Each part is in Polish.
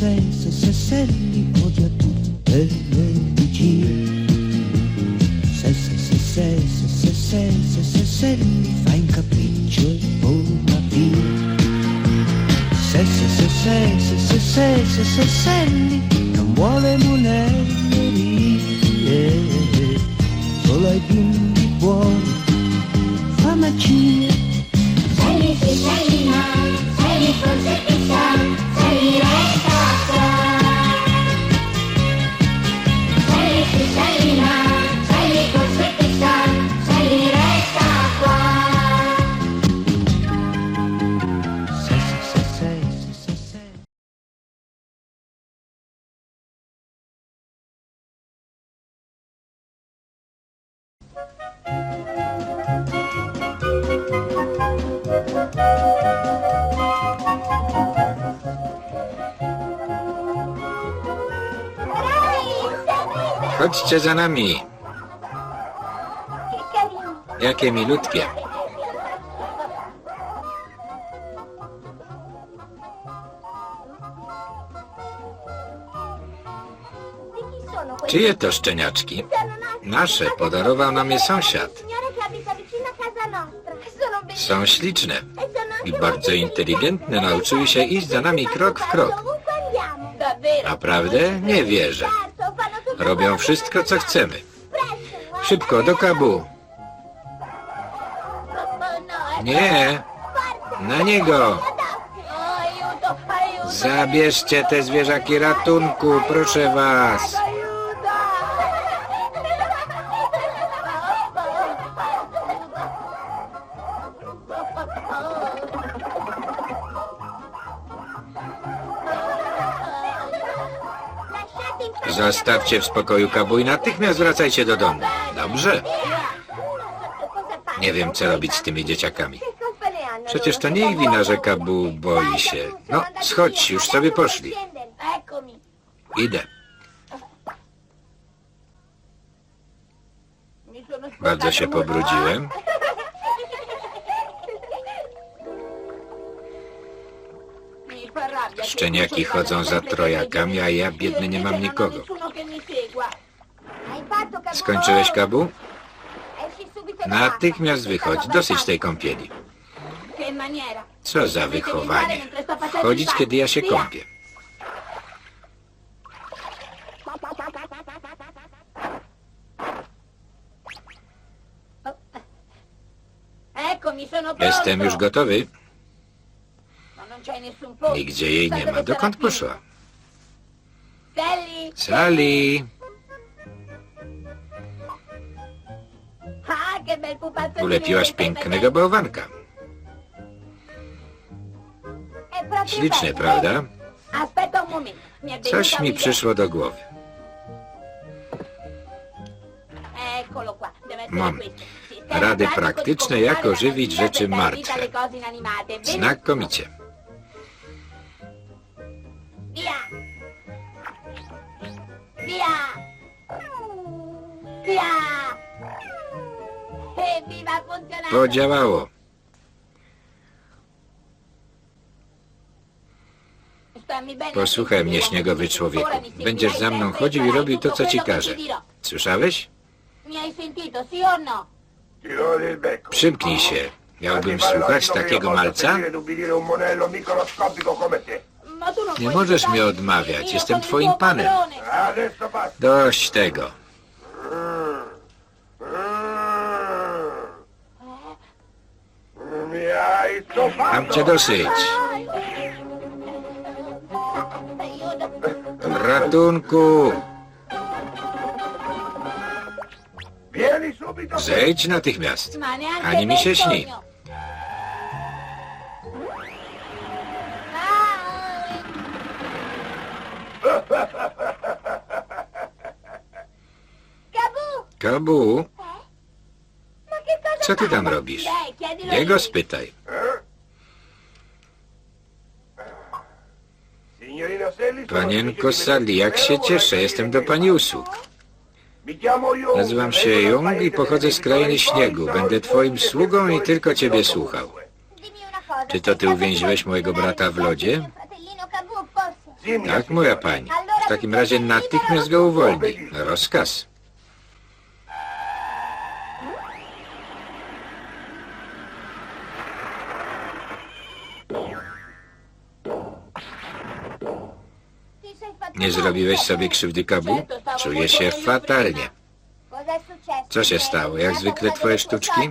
sei, se se selli odia tutte le bugie. Se se se sei, se se sei, se se selli fa in capriccio e vola via. Se se se sei, se se sei, se se selli non vuole monellerie, solo ai bimbi buoni fa magia. Sally sì, Sally no, Sally forse Chodźcie za nami. Jakie milutkie. Czyje to szczeniaczki? Nasze, podarował nam je sąsiad. Są śliczne i bardzo inteligentne. Nauczyły się iść za nami krok w krok. Naprawdę? Nie wierzę. Robią wszystko, co chcemy. Szybko, do kabu. Nie, na niego. Zabierzcie te zwierzaki ratunku, proszę was. Zostawcie w spokoju kabu i natychmiast wracajcie do domu. Dobrze? Nie wiem, co robić z tymi dzieciakami. Przecież to nie ich wina, że kabu boi się. No, schodź, już sobie poszli. Idę. Bardzo się pobrudziłem. Szczeniaki chodzą za trojakami, a ja biedny nie mam nikogo. Skończyłeś kabu? Natychmiast wychodź, dosyć tej kąpieli. Co za wychowanie. Wchodzić, kiedy ja się kąpię. Jestem już gotowy. Nigdzie jej nie ma. Dokąd poszła? Sally. Pupazzo Ulepiłaś pięknego bałwanka. Proprio Śliczny, prawda? È Coś mi przyszło do głowy. Essere Mam rady di praktyczne, jak ożywić rzeczy martwe. Znakomicie. Funzionato! Podziałało. Stammi bene, Posłuchaj mnie, śniegowy człowieku. Będziesz za mną chodził i robił to, co ci każę. Słyszałeś? Przymknij się. Miałbym słuchać takiego malca? Nie możesz mnie odmawiać, jestem twoim panem. Dość tego. Mam cię dosyć. Ratunku! Zejdź natychmiast. Ani mi się śni. Kabu, co ty tam robisz? Jego spytaj. Panienko Sally, jak się cieszę, jestem do pani usług. Nazywam się Jung i pochodzę z krainy śniegu. Będę twoim sługą i tylko ciebie słuchał. Czy to ty uwięziłeś mojego brata w lodzie? Tak, moja pani. W takim razie natychmiast go uwolnij. Rozkaz. Nie zrobiłeś sobie krzywdy, Kabu? Czuję się fatalnie. Co się stało? Jak zwykle twoje sztuczki?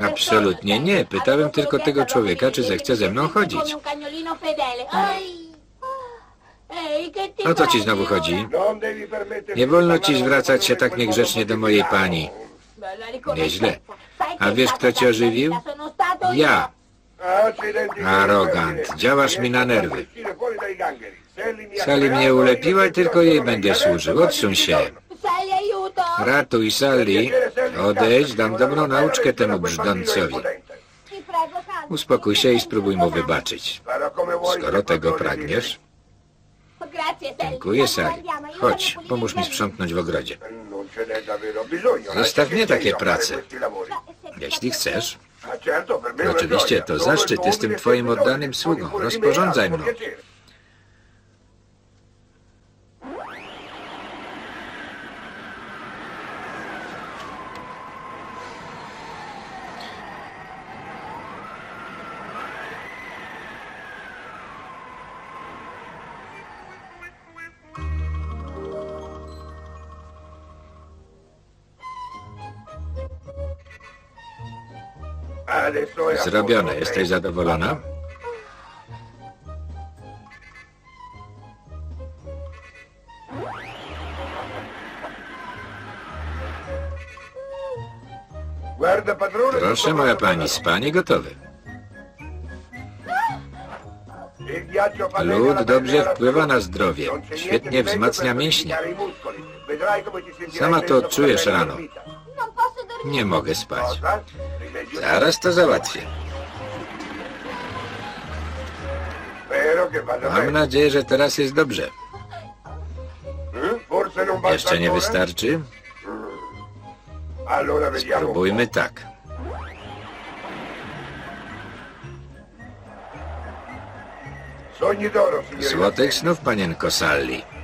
Absolutnie nie. Pytałem tylko tego człowieka, czy zechce ze mną chodzić. O co ci znowu chodzi? Nie wolno ci zwracać się tak niegrzecznie do mojej pani. Nieźle. A wiesz, kto cię ożywił? Ja. Arogant. Działasz mi na nerwy. Sally mnie ulepiła tylko jej będę służył. Odsuń się. Ratuj Sally. Odejdź, dam dobrą nauczkę temu brzdącowi. Uspokój się i spróbuj mu wybaczyć. Skoro tego pragniesz, Dziękuję, Sally. Chodź, pomóż mi sprzątnąć w ogrodzie. Zostaw mnie takie prace. Jeśli chcesz, Oczywiście, to zaszczyt, jestem twoim oddanym sługą. Rozporządzaj mną. Zrobione. Jesteś zadowolona? Proszę, moja pani, spanie gotowe. Bene Lód dobrze e wpływa na zdrowie. Świetnie wzmacnia mięśnie. Sama to quando rano. Nie mogę spać. Zaraz to załatwię. Mam nadzieję, że teraz jest dobrze. Jeszcze nie wystarczy? Spróbujmy tak. Złotych snów, panienko Sally.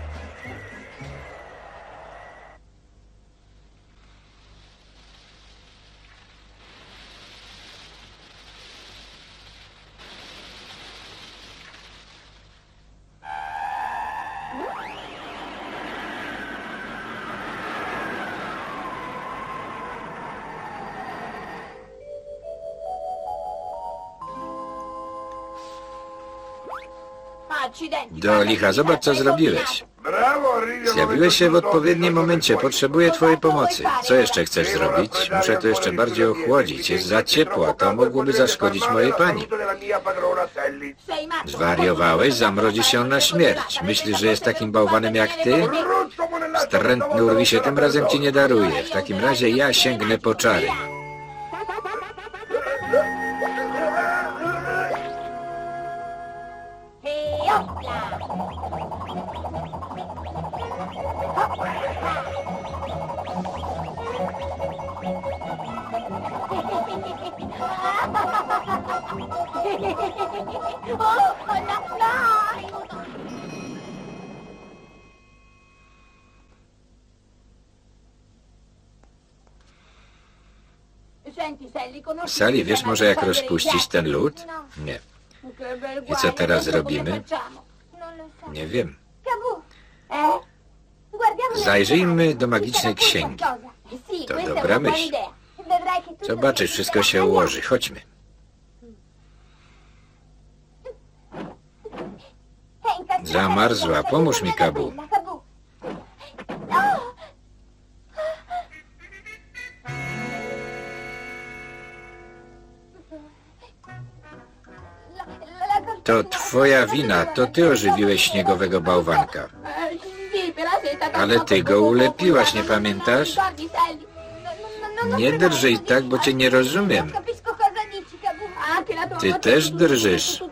Do licha, zobacz co zrobiłeś. Zjawiłeś się w odpowiednim momencie, potrzebuję twojej pomocy. Co jeszcze chcesz zrobić? Muszę to jeszcze bardziej ochłodzić. Jest za ciepło, to mogłoby zaszkodzić mojej pani. Zwariowałeś? Zamrodzisz się na śmierć. Myślisz, że jest takim bałwanem jak ty? Wstrętny urwi się tym razem ci nie daruje. W takim razie ja sięgnę po czary. Sally, wiesz może jak rozpuścić ten lód? Nie. I co teraz zrobimy? Nie wiem. Zajrzyjmy do magicznej księgi. To dobra myśl. Zobaczysz, wszystko się ułoży. Chodźmy. Zamarzła. Pomóż mi, Kabu. To twoja wina. To ty ożywiłeś śniegowego bałwanka. Ale ty go ulepiłaś, nie pamiętasz? Nie drżyj tak, bo cię nie rozumiem. Ty też drżysz.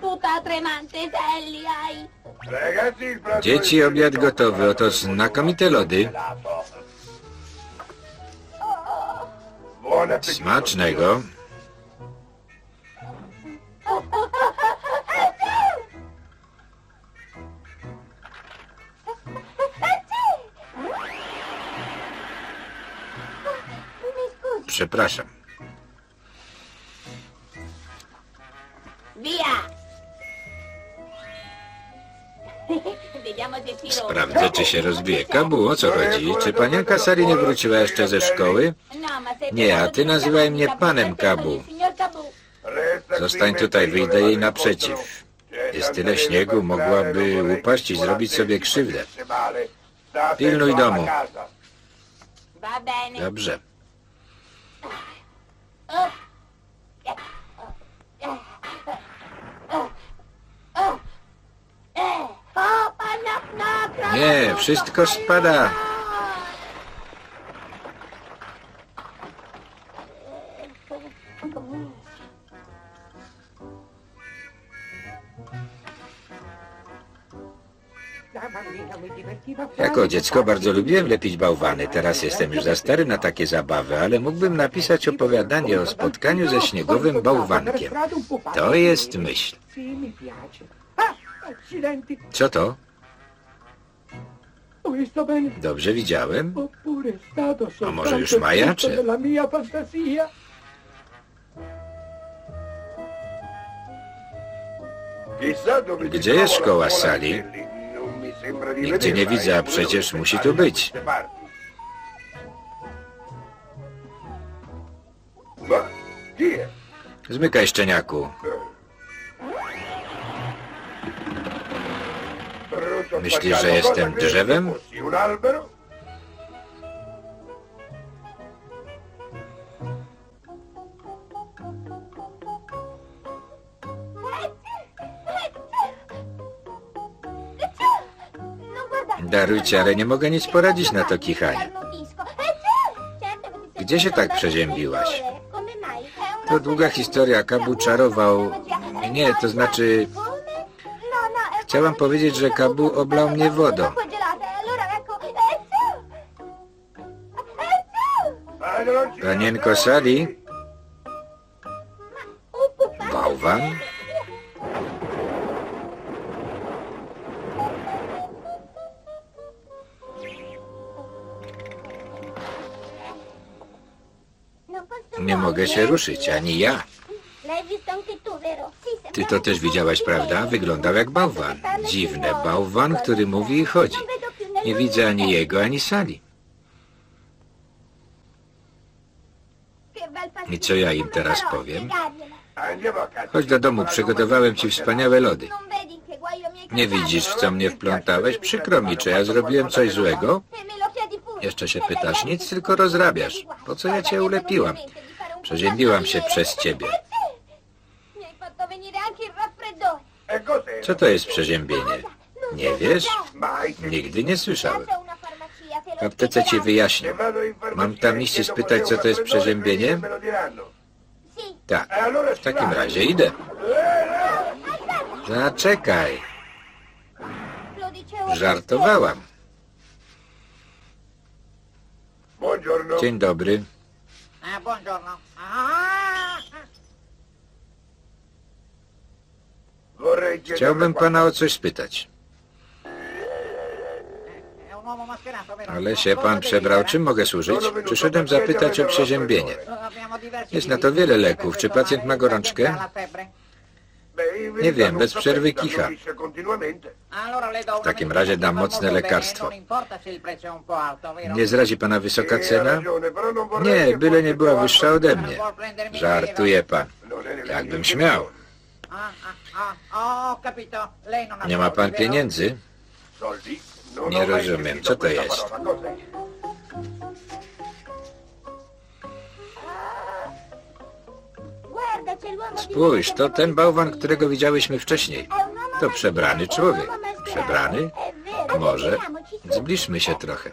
Dzieci, obiad gotowy. Oto znakomite lody. Smacznego. Przepraszam. Sprawdzę, czy się rozbije. Kabu, o co chodzi? Czy panienka Sari nie wróciła jeszcze ze szkoły? Nie, a ty nazywaj mnie panem Kabu. Zostań tutaj, wyjdę jej naprzeciw. Jest tyle śniegu, mogłaby upaść i zrobić sobie krzywdę. Pilnuj domu. Dobrze. Oh, anak na Nie, wszystko spada. Jako dziecko bardzo lubiłem lepić bałwany. Teraz jestem już za stary na takie zabawy, ale mógłbym napisać opowiadanie o spotkaniu ze śniegowym bałwankiem. To jest myśl. Co to? Dobrze widziałem? Soltanto może już si Gdzie jest szkoła Sali? Nigdzie nie widzę, a przecież musi tu być. Zmykaj szczeniaku. Myślisz, że jestem drzewem? Darujcie, ale nie mogę nic poradzić na to kichanie. Gdzie się tak przeziębiłaś? To długa historia. Kabu czarował... Nie, to znaczy... Chciałam powiedzieć, że Kabu oblał mnie wodą. Panienko Sali? Bałwan? Nie mogę się ruszyć, ani ja. Ty to też widziałaś, prawda? Wyglądał jak bałwan. Dziwne, bałwan, który mówi i chodzi. Nie widzę ani jego, ani Sali. I co ja im teraz powiem? Chodź do domu, przygotowałem ci wspaniałe lody. Nie widzisz, w co mnie wplątałeś? Przykro mi, czy ja zrobiłem coś złego? Jeszcze się pytasz, nic, tylko rozrabiasz. Po co ja cię ulepiłam? Przeziębiłam się przez ciebie. Co to jest przeziębienie? Nie wiesz? Nigdy nie słyszałem. W aptece ci wyjaśnię. Mam tam iść i spytać, co to jest przeziębienie? Tak. W takim razie idę. Zaczekaj. Żartowałam. Dzień dobry. Buongiorno. Chciałbym pana o coś spytać. Ale się pan przebrał. Czym mogę służyć? Przyszedłem zapytać o przeziębienie. Jest na to wiele leków. Czy pacjent ma gorączkę? Nie wiem, bez przerwy kicha. W takim razie dam mocne lekarstwo. Nie zrazi pana wysoka cena? Nie, byle nie była wyższa ode mnie. Żartuje pan. Jakbym mia śmiał. Nie ma pan pieniędzy? Nie rozumiem, co to jest? Spójrz, to ten bałwan, którego widziałyśmy wcześniej. To przebrany człowiek. Przebrany? Może. Zbliżmy się trochę.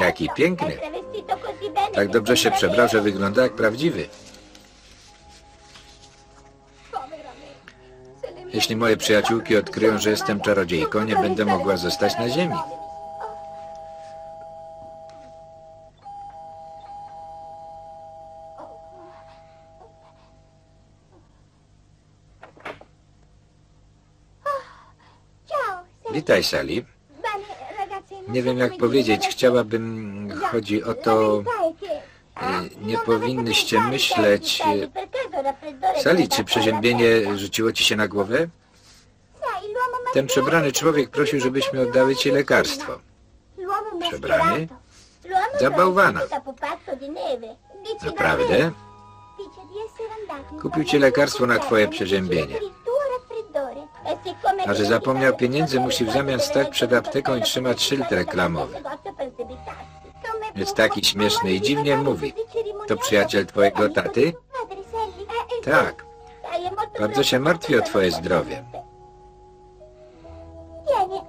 Jaki piękny. Tak dobrze się przebrał, że wygląda jak prawdziwy. Jeśli moje przyjaciółki odkryją, że jestem czarodziejką, nie będę mogła zostać na ziemi. Witaj, Sally. Nie wiem jak powiedzieć, chciałabym... Chodzi o to... e, Nie powinnyście myśleć... e, Sali, czy przeziębienie rzuciło ci się na głowę? Ten przebrany człowiek prosił, żebyśmy oddały ci lekarstwo. Przebrany? Za bałwana. Naprawdę? Kupił ci lekarstwo na twoje przeziębienie. A że zapomniał pieniędzy, musi w zamian stać przed apteką i trzymać szyld reklamowy. Jest taki śmieszny i dziwnie mówi. To przyjaciel twojego taty? Tak. Bardzo się martwi o twoje zdrowie.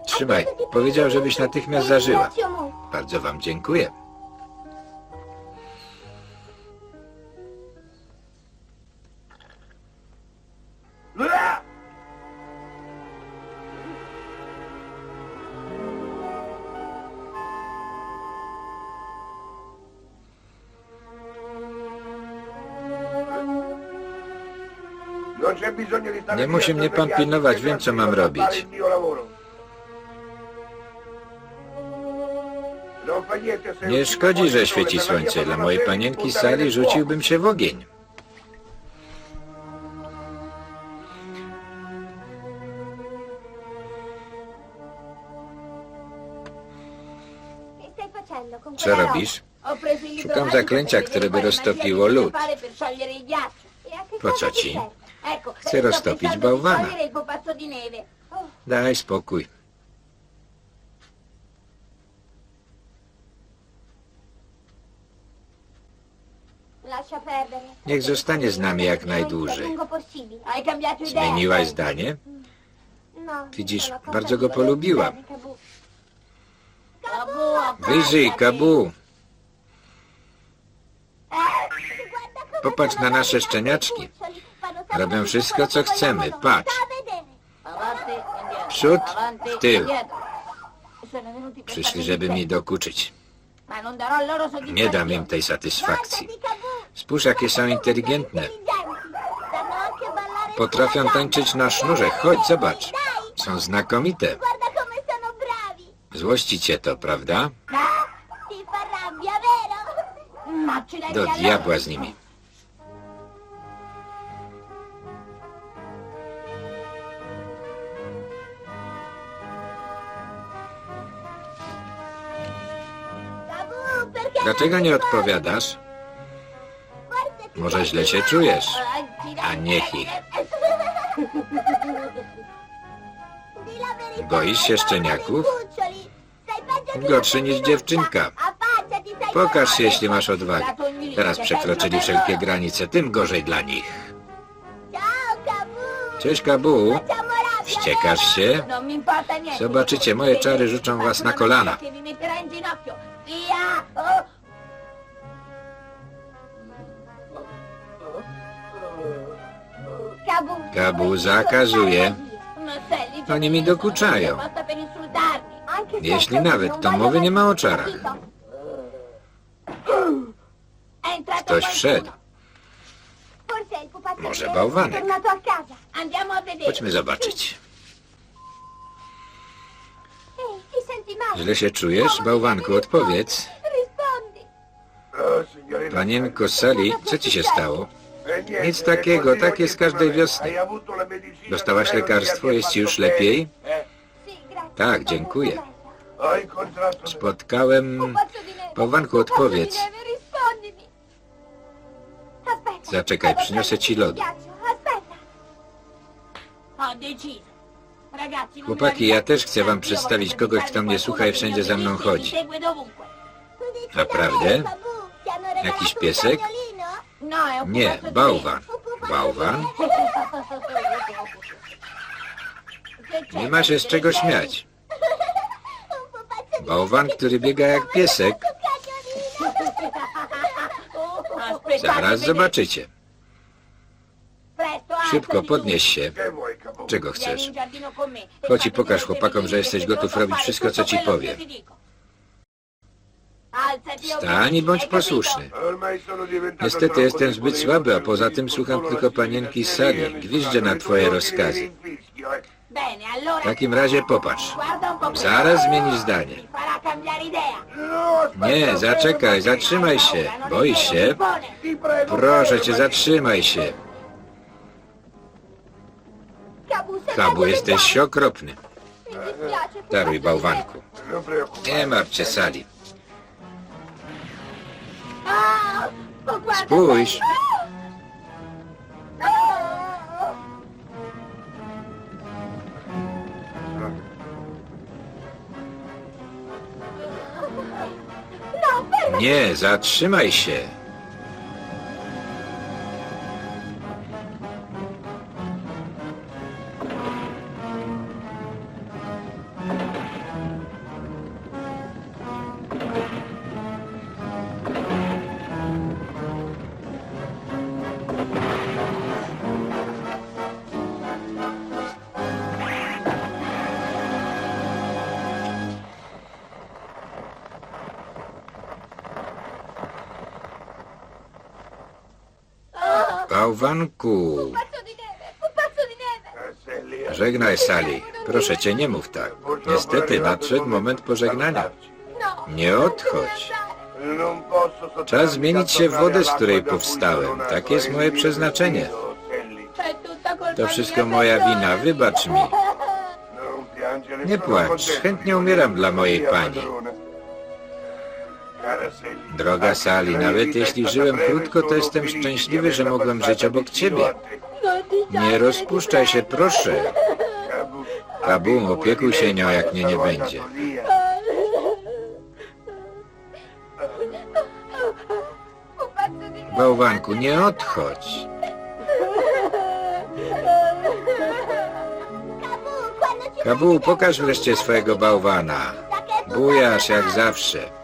Trzymaj. Powiedział, żebyś natychmiast zażyła. Bardzo wam dziękuję. Nie musi mnie pan pilnować, wiem co mam robić. Nie szkodzi, że świeci słońce. Dla mojej panienki Sali rzuciłbym się w ogień. Co robisz? Szukam zaklęcia, które by roztopiło lód. Po co ci? Chcę roztopić bałwana. Daj spokój. Niech zostanie z nami jak najdłużej. Zmieniłaś zdanie? Widzisz, bardzo go polubiłam. Wyżyj, Kabu. Popatrz na nasze szczeniaczki. Robią wszystko, co chcemy. Patrz. Przód, w tył. Przyszli, żeby mi dokuczyć. Nie dam im tej satysfakcji. Spójrz, jakie są inteligentne. Potrafią tańczyć na sznurze. Chodź, zobacz. Są znakomite. Złości cię to, prawda? Do diabła z nimi. Dlaczego nie odpowiadasz? Może źle się czujesz. A niech ich. Boisz się szczeniaków? Gorszy niż dziewczynka. Pokaż się, jeśli masz odwagę. Teraz przekroczyli wszelkie granice, tym gorzej dla nich. Cześć, Kabu. Wściekasz się? Zobaczycie, moje czary rzucą was na kolana. Tabu, zakazuje. Oni mi dokuczają. Jeśli nawet, to mowy nie ma o czarach. Ktoś wszedł. Może bałwanek. Chodźmy zobaczyć. Źle się czujesz? Bałwanku, odpowiedz. Panienko Sali, co ci się stało? Nic takiego, tak jest każdej wiosny. Dostałaś lekarstwo, jest ci już lepiej? Tak, dziękuję. Spotkałem... Pupazzo odpowiedz. Zaczekaj, przyniosę ci lodu. Chłopaki, ja też chcę wam przedstawić kogoś, kto mnie słucha i wszędzie za mną chodzi. Naprawdę? Jakiś piesek? Nie, bałwan. Bałwan? Nie ma się z czego śmiać. Bałwan, który biega jak piesek. Zaraz zobaczycie. Szybko, podnieś się. Czego chcesz? Chodź i pokaż chłopakom, że jesteś gotów robić wszystko, co ci powie. Wstań i bądź posłuszny. Niestety jestem zbyt słaby, a poza tym słucham tylko panienki Sali. Gwiżdżę na twoje rozkazy. W takim razie popatrz. Zaraz zmienisz zdanie. Nie, zaczekaj, zatrzymaj się. Boisz się? Proszę cię, zatrzymaj się. Kabu, jesteś okropny. Daruj bałwanku. Nie martw się, Sali. Spójrz. Nie, zatrzymaj się. Lì. Żegnaj, Sali. Proszę cię, nie mów tak. Niestety nadszedł moment pożegnania. Nie odchodź. Czas zmienić się w wodę, z której powstałem. pulsare, Tak jest moje przeznaczenie. To wszystko moja wina, wybacz mi. Nie płacz, chętnie umieram dla mojej pani. Droga Sali, nawet jeśli żyłem krótko, to jestem szczęśliwy, że mogłem żyć obok ciebie. Nie rozpuszczaj się, proszę. Kabu, Kabu, opiekuj się nią, jak mnie nie będzie. Bałwanku, nie odchodź. Kabu, pokaż wreszcie swojego bałwana. Bujasz jak zawsze.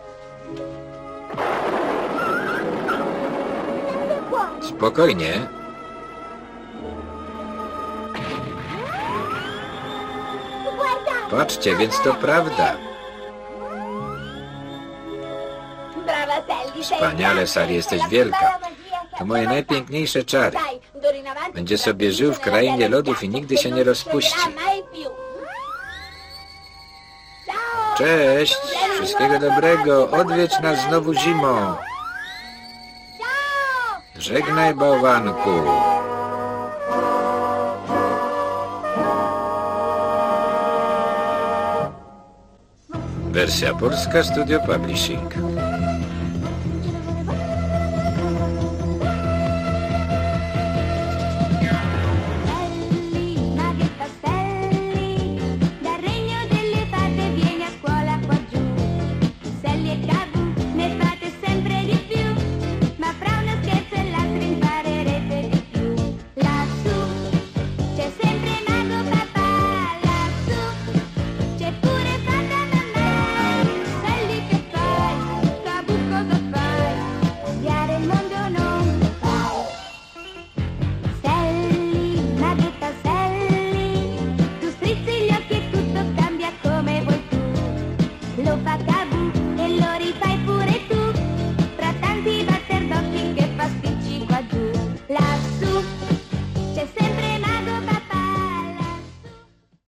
Spokojnie. Patrzcie, więc to prawda. Wspaniale. Sally, jesteś wielka. To moje najpiękniejsze czary. Będzie sobie żył w krainie lodów i nigdy się nie rozpuści. Cześć, wszystkiego dobrego. Odwiedź nas znowu zimą. Żegnaj, bałwanku. Wersja polska Studio Publishing.